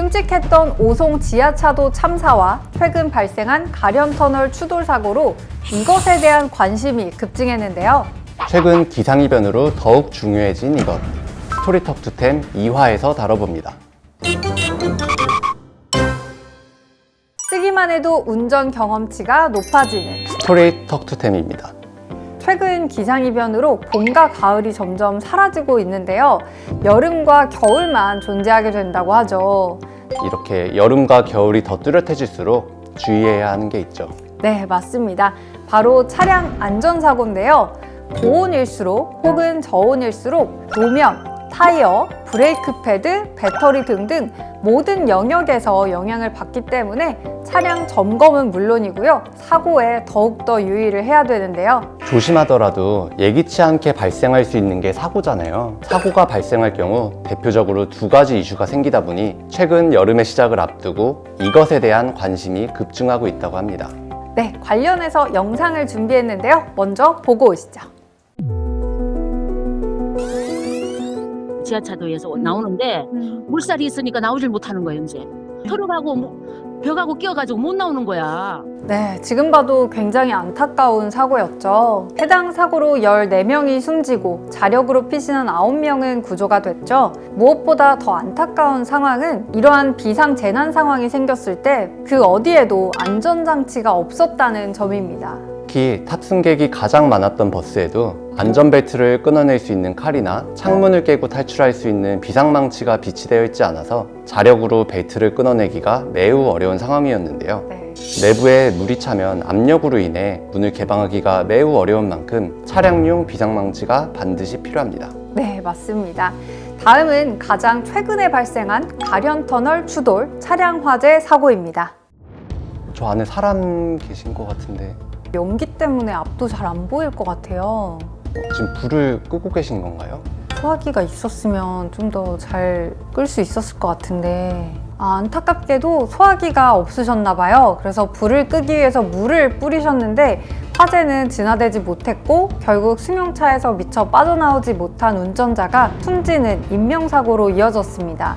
끔찍했던 오송 지하차도 참사와 최근 발생한 가련터널 추돌 사고로 이것에 대한 관심이 급증했는데요. 최근 기상이변으로 더욱 중요해진 이것. 스토리톡 투템 2화에서 다뤄봅니다. 쓰기만 해도 운전 경험치가 높아지는 스토리톡 투템입니다. 최근 기상이변으로 봄과 가을이 점점 사라지고 있는데요. 여름과 겨울만 존재하게 된다고 하죠. 이렇게 여름과 겨울이 더 뚜렷해질수록 주의해야 하는 게 있죠. 네, 맞습니다. 바로 차량 안전사고인데요. 고온일수록 혹은 저온일수록 노면, 타이어, 브레이크 패드, 배터리 등등 모든 영역에서 영향을 받기 때문에 차량 점검은 물론이고요. 사고에 더욱더 유의를 해야 되는데요. 조심하더라도 예기치 않게 발생할 수 있는 게 사고잖아요. 사고가 발생할 경우 대표적으로 두 가지 이슈가 생기다 보니 최근 여름의 시작을 앞두고 이것에 대한 관심이 급증하고 있다고 합니다. 네, 관련해서 영상을 준비했는데요. 먼저 보고 오시죠. 지하차도에서 나오는데 물살이 있으니까 나오질 못하는 거예요 이제 트럭하고 뭐- 벽하고 끼어가지고 못 나오는 거야 네, 지금 봐도 굉장히 안타까운 사고였죠. 해당 사고로 14명이 숨지고 자력으로 피신한 9명은 구조가 됐죠. 무엇보다 더 안타까운 상황은 이러한 비상 재난 상황이 생겼을 때 그 어디에도 안전장치가 없었다는 점입니다. 특히 탑승객이 가장 많았던 버스에도 안전벨트를 끊어낼 수 있는 칼이나 창문을 깨고 탈출할 수 있는 비상망치가 비치되어 있지 않아서 자력으로 벨트를 끊어내기가 매우 어려운 상황이었는데요. 네. 내부에 물이 차면 압력으로 인해 문을 개방하기가 매우 어려운 만큼 차량용 비상망치가 반드시 필요합니다. 네, 맞습니다. 다음은 가장 최근에 발생한 가련터널 추돌 차량 화재 사고입니다. 저 안에 사람 계신 것 같은데 연기 때문에 앞도 잘 안 보일 것 같아요. 지금 불을 끄고 계신 건가요? 소화기가 있었으면 좀 더 잘 끌 수 있었을 것 같은데 아, 안타깝게도 소화기가 없으셨나 봐요. 그래서 불을 끄기 위해서 물을 뿌리셨는데 화재는 진화되지 못했고 결국 승용차에서 미처 빠져나오지 못한 운전자가 숨지는 인명사고로 이어졌습니다.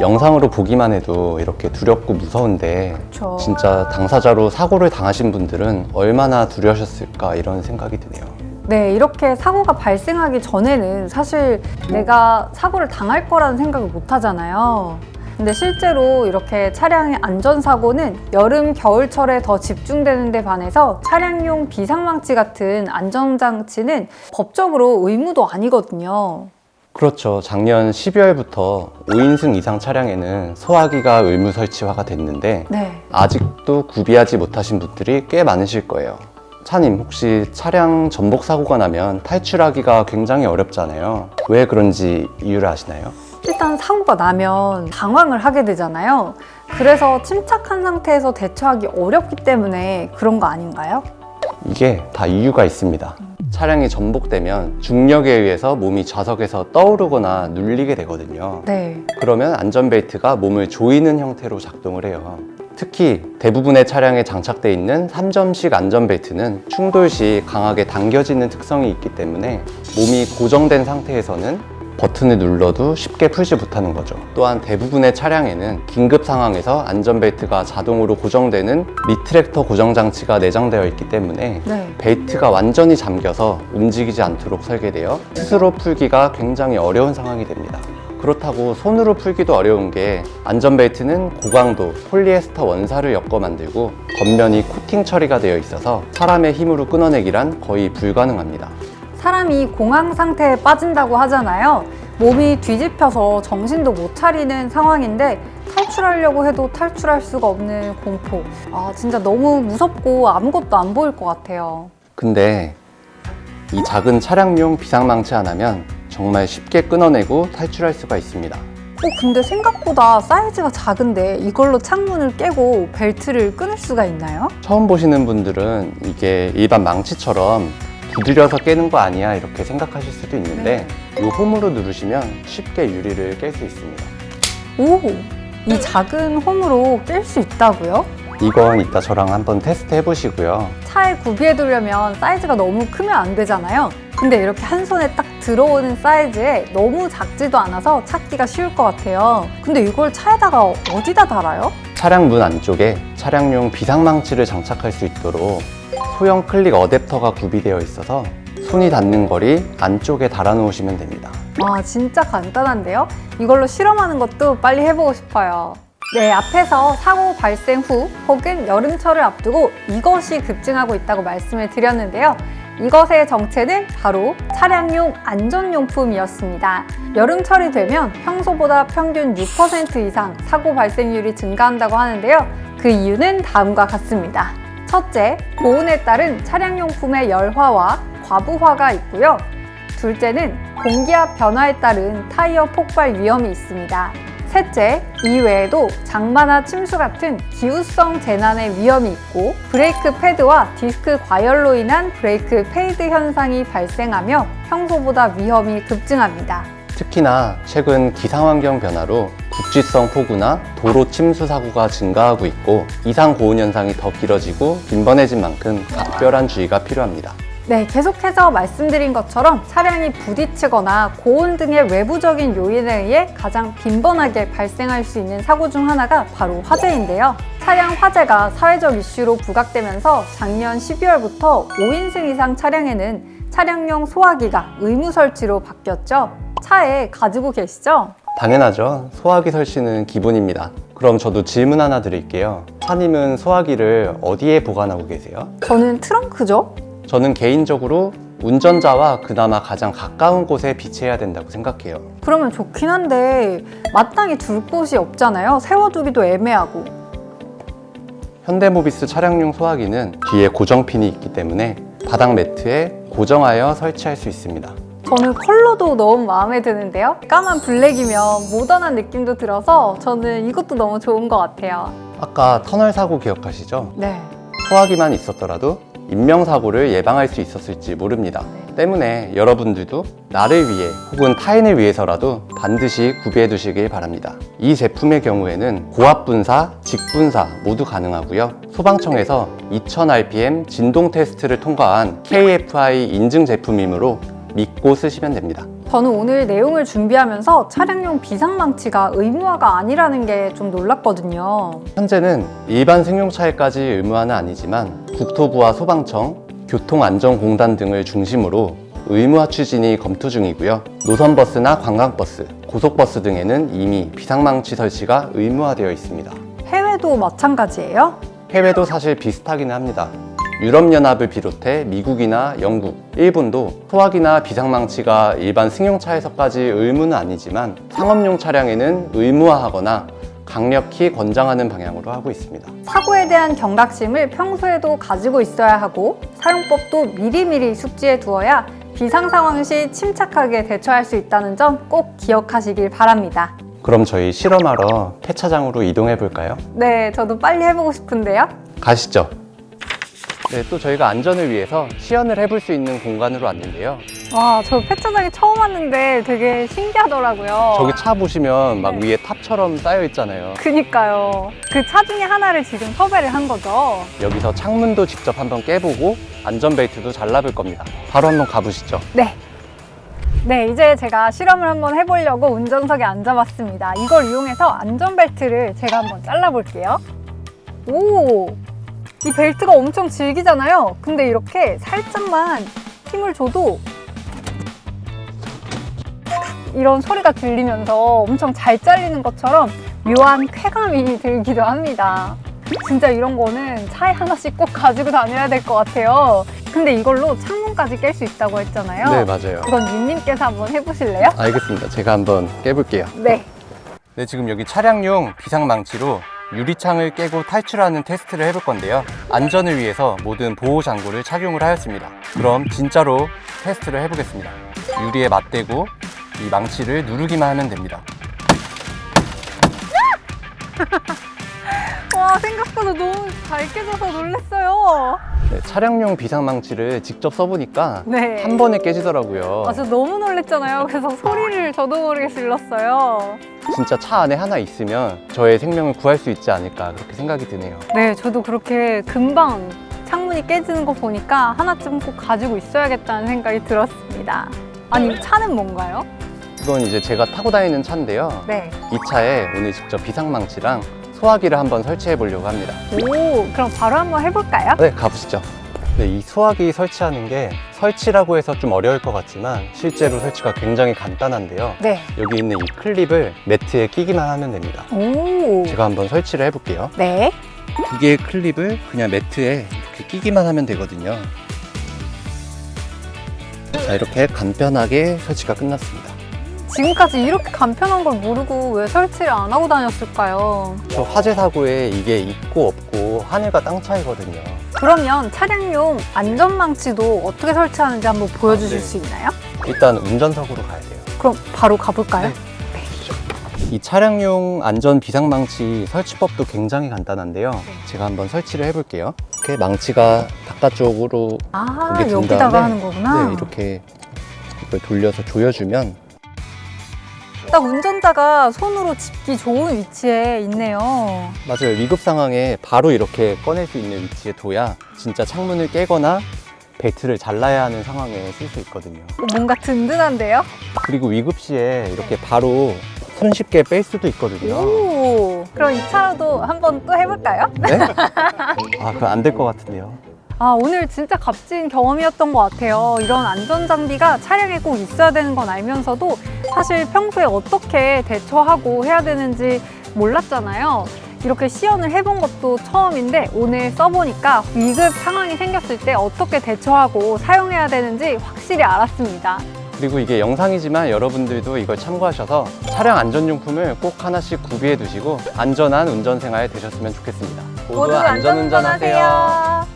영상으로 보기만 해도 이렇게 두렵고 무서운데 그렇죠. 진짜 당사자로 사고를 당하신 분들은 얼마나 두려우셨을까 이런 생각이 드네요. 네, 이렇게 사고가 발생하기 전에는 사실 내가 사고를 당할 거라는 생각을 못 하잖아요. 근데 실제로 이렇게 차량의 안전사고는 여름, 겨울철에 더 집중되는 데 반해서 차량용 비상망치 같은 안전장치는 법적으로 의무도 아니거든요. 그렇죠. 작년 12월부터 5인승 이상 차량에는 소화기가 의무 설치화가 됐는데 네. 아직도 구비하지 못하신 분들이 꽤 많으실 거예요. 차님, 혹시 차량 전복 사고가 나면 탈출하기가 굉장히 어렵잖아요. 왜 그런지 이유를 아시나요? 일단 사고가 나면 당황을 하게 되잖아요. 그래서 침착한 상태에서 대처하기 어렵기 때문에 그런 거 아닌가요? 이게 다 이유가 있습니다. 차량이 전복되면 중력에 의해서 몸이 좌석에서 떠오르거나 눌리게 되거든요. 네. 그러면 안전벨트가 몸을 조이는 형태로 작동을 해요. 특히 대부분의 차량에 장착되어 있는 3점식 안전벨트는 충돌 시 강하게 당겨지는 특성이 있기 때문에 몸이 고정된 상태에서는 버튼을 눌러도 쉽게 풀지 못하는 거죠. 또한 대부분의 차량에는 긴급 상황에서 안전벨트가 자동으로 고정되는 리트랙터 고정 장치가 내장되어 있기 때문에 네. 벨트가 완전히 잠겨서 움직이지 않도록 설계되어 스스로 풀기가 굉장히 어려운 상황이 됩니다. 그렇다고 손으로 풀기도 어려운 게 안전벨트는 고강도 폴리에스터 원사를 엮어 만들고 겉면이 코팅 처리가 되어 있어서 사람의 힘으로 끊어내기란 거의 불가능합니다. 사람이 공황 상태에 빠진다고 하잖아요. 몸이 뒤집혀서 정신도 못 차리는 상황인데 탈출하려고 해도 탈출할 수가 없는 공포. 아, 진짜 너무 무섭고 아무것도 안 보일 것 같아요. 근데 이 작은 차량용 비상망치 하나면 정말 쉽게 끊어내고 탈출할 수가 있습니다. 어, 근데 생각보다 사이즈가 작은데 이걸로 창문을 깨고 벨트를 끊을 수가 있나요? 처음 보시는 분들은 이게 일반 망치처럼 두드려서 깨는 거 아니야 이렇게 생각하실 수도 있는데 이 홈으로 누르시면 쉽게 유리를 깰 수 있습니다. 오, 이 작은 홈으로 깰 수 있다고요? 이건 이따 저랑 한번 테스트 해보시고요. 차에 구비해 두려면 사이즈가 너무 크면 안 되잖아요. 그 근데 이렇게 한 손에 딱 들어오는 사이즈에 너무 작지도 않아서 찾기가 쉬울 것 같아요. 근데 이걸 차에다가 어디다 달아요? 차량 문 안쪽에 차량용 비상망치를 장착할 수 있도록 소형 클릭 어댑터가 구비되어 있어서 손이 닿는 거리 안쪽에 달아놓으시면 됩니다. 와, 진짜 간단한데요? 이걸로 실험하는 것도 빨리 해보고 싶어요. 네, 앞에서 사고 발생 후 혹은 여름철을 앞두고 이것이 급증하고 있다고 말씀을 드렸는데요. 이것의 정체는 바로 차량용 안전용품이었습니다. 여름철이 되면 평소보다 평균 6% 이상 사고 발생률이 증가한다고 하는데요. 그 이유는 다음과 같습니다. 첫째, 고온에 따른 차량용품의 열화와 과부하가 있고요. 둘째는 공기압 변화에 따른 타이어 폭발 위험이 있습니다. 셋째, 이외에도 장마나 침수 같은 기후성 재난의 위험이 있고 브레이크 패드와 디스크 과열로 인한 브레이크 페이드 현상이 발생하며 평소보다 위험이 급증합니다. 특히나 최근 기상환경 변화로 국지성 폭우나 도로 침수 사고가 증가하고 있고 이상 고온 현상이 더 길어지고 빈번해진 만큼 각별한 주의가 필요합니다. 네, 계속해서 말씀드린 것처럼 차량이 부딪히거나 고온 등의 외부적인 요인에 의해 가장 빈번하게 발생할 수 있는 사고 중 하나가 바로 화재인데요. 차량 화재가 사회적 이슈로 부각되면서 작년 12월부터 5인승 이상 차량에는 차량용 소화기가 의무 설치로 바뀌었죠. 차에 가지고 계시죠? 당연하죠. 소화기 설치는 기본입니다. 그럼 저도 질문 하나 드릴게요. 차님은 소화기를 어디에 보관하고 계세요? 저는 트렁크죠? 저는 개인적으로 운전자와 그나마 가장 가까운 곳에 비치해야 된다고 생각해요. 그러면 좋긴 한데 마땅히 둘 곳이 없잖아요. 세워두기도 애매하고. 현대모비스 차량용 소화기는 뒤에 고정핀이 있기 때문에 바닥 매트에 고정하여 설치할 수 있습니다. 저는 컬러도 너무 마음에 드는데요. 까만 블랙이면 모던한 느낌도 들어서 저는 이것도 너무 좋은 것 같아요. 아까 터널 사고 기억하시죠? 네. 소화기만 있었더라도 인명사고를 예방할 수 있었을지 모릅니다. 때문에 여러분들도 나를 위해 혹은 타인을 위해서라도 반드시 구비해 두시길 바랍니다. 이 제품의 경우에는 고압 분사, 직분사 모두 가능하고요. 소방청에서 2000rpm 진동 테스트를 통과한 KFI 인증 제품이므로 믿고 쓰시면 됩니다. 저는 오늘 내용을 준비하면서 차량용 비상망치가 의무화가 아니라는 게 좀 놀랐거든요. 현재는 일반 승용차에까지 의무화는 아니지만 국토부와 소방청, 교통안전공단 등을 중심으로 의무화 추진이 검토 중이고요. 노선버스나 관광버스, 고속버스 등에는 이미 비상망치 설치가 의무화되어 있습니다. 해외도 마찬가지예요? 해외도 사실 비슷하기는 합니다. 유럽연합을 비롯해 미국이나 영국, 일본도 소화기나 비상망치가 일반 승용차에서까지 의무는 아니지만 상업용 차량에는 의무화하거나 강력히 권장하는 방향으로 하고 있습니다. 사고에 대한 경각심을 평소에도 가지고 있어야 하고 사용법도 미리미리 숙지해 두어야 비상 상황 시 침착하게 대처할 수 있다는 점 꼭 기억하시길 바랍니다. 그럼 저희 실험하러 폐차장으로 이동해 볼까요? 네, 저도 빨리 해보고 싶은데요. 가시죠. 네, 또 저희가 안전을 위해서 시연을 해볼 수 있는 공간으로 왔는데요. 와, 저 폐차장에 처음 왔는데 되게 신기하더라고요. 저기 차 보시면 막 네. 위에 탑처럼 쌓여 있잖아요. 그니까요. 그 차 중에 하나를 지금 섭외를 한 거죠. 여기서 창문도 직접 한번 깨보고 안전벨트도 잘라볼 겁니다. 바로 한번 가보시죠. 네. 네, 이제 제가 실험을 한번 해보려고 운전석에 앉아봤습니다. 이걸 이용해서 안전벨트를 제가 한번 잘라볼게요. 오! 이 벨트가 엄청 질기잖아요. 근데 이렇게 살짝만 힘을 줘도 이런 소리가 들리면서 엄청 잘 잘리는 것처럼 묘한 쾌감이 들기도 합니다. 진짜 이런 거는 차에 하나씩 꼭 가지고 다녀야 될 것 같아요. 근데 이걸로 창문까지 깰 수 있다고 했잖아요. 네, 맞아요. 그건 윤님께서 한번 해보실래요? 알겠습니다. 제가 한번 깨볼게요. 네. 네, 지금 여기 차량용 비상망치로 유리창을 깨고 탈출하는 테스트를 해볼 건데요. 안전을 위해서 모든 보호 장구를 착용을 하였습니다. 그럼 진짜로 테스트를 해보겠습니다. 유리에 맞대고 이 망치를 누르기만 하면 됩니다. 와, 생각보다 너무 잘 깨져서 놀랐어요. 네, 차량용 비상망치를 직접 써보니까 네. 한 번에 깨지더라고요. 아, 저 너무 놀랬잖아요. 그래서 소리를 저도 모르게 질렀어요. 진짜 차 안에 하나 있으면 저의 생명을 구할 수 있지 않을까 그렇게 생각이 드네요. 네, 저도 그렇게 금방 창문 창문이 깨지는 거 보니까 하나쯤 꼭 가지고 있어야겠다는 생각이 들었습니다. 아니, 이 차는 뭔가요? 이건 이제 제가 타고 다니는 차인데요. 네. 이 차에 오늘 직접 비상망치랑 소화기를 한번 설치해 보려고 합니다. 오, 그럼 바로 한번 해볼까요? 네, 가보시죠. 네, 이 소화기 설치하는 게 설치라고 해서 좀 어려울 것 같지만 실제로 설치가 굉장히 간단한데요. 네. 여기 있는 이 클립을 매트에 끼기만 하면 됩니다. 오. 제가 한번 설치를 해볼게요. 네. 두 개의 클립을 그냥 매트에 이렇게 끼기만 하면 되거든요. 자, 이렇게 간편하게 설치가 끝났습니다. 지금까지 이렇게 간편한 걸 모르고 왜 설치를 안 하고 다녔을까요? 저 화재 사고에 이게 있고 없고 하늘과 땅 차이거든요. 그러면 차량용 안전망치도 어떻게 설치하는지 한번 보여주실 아, 네. 수 있나요? 일단 운전석으로 가야 돼요. 그럼 바로 가볼까요? 네. 이 차량용 안전 비상망치 설치법도 굉장히 간단한데요. 제가 한번 설치를 해볼게요. 이렇게 망치가 바깥쪽으로 아, 여기다가 다음에, 하는 거구나. 네, 이렇게 이걸 돌려서 조여주면 딱 운전자가 손으로 짚기 좋은 위치에 있네요. 맞아요. 위급 상황에 바로 이렇게 꺼낼 수 있는 위치에 둬야 진짜 창문을 깨거나 벨트를 잘라야 하는 상황에 쓸 수 있거든요. 뭔가 든든한데요? 그리고 위급 시에 이렇게 바로 손쉽게 뺄 수도 있거든요. 오, 그럼 이 차로도 한번 또 해볼까요? 네? 아, 그건 안될 것 같은데요. 아, 오늘 진짜 값진 경험이었던 것 같아요. 이런 안전장비가 차량에 꼭 있어야 되는 건 알면서도 사실 평소에 어떻게 대처하고 해야 되는지 몰랐잖아요. 이렇게 시연을 해본 것도 처음인데 오늘 써보니까 위급 상황이 생겼을 때 어떻게 대처하고 사용해야 되는지 확실히 알았습니다. 그리고 이게 영상이지만 여러분들도 이걸 참고하셔서 차량 안전용품을 꼭 하나씩 구비해 두시고 안전한 운전 생활 되셨으면 좋겠습니다. 모두 안전운전하세요.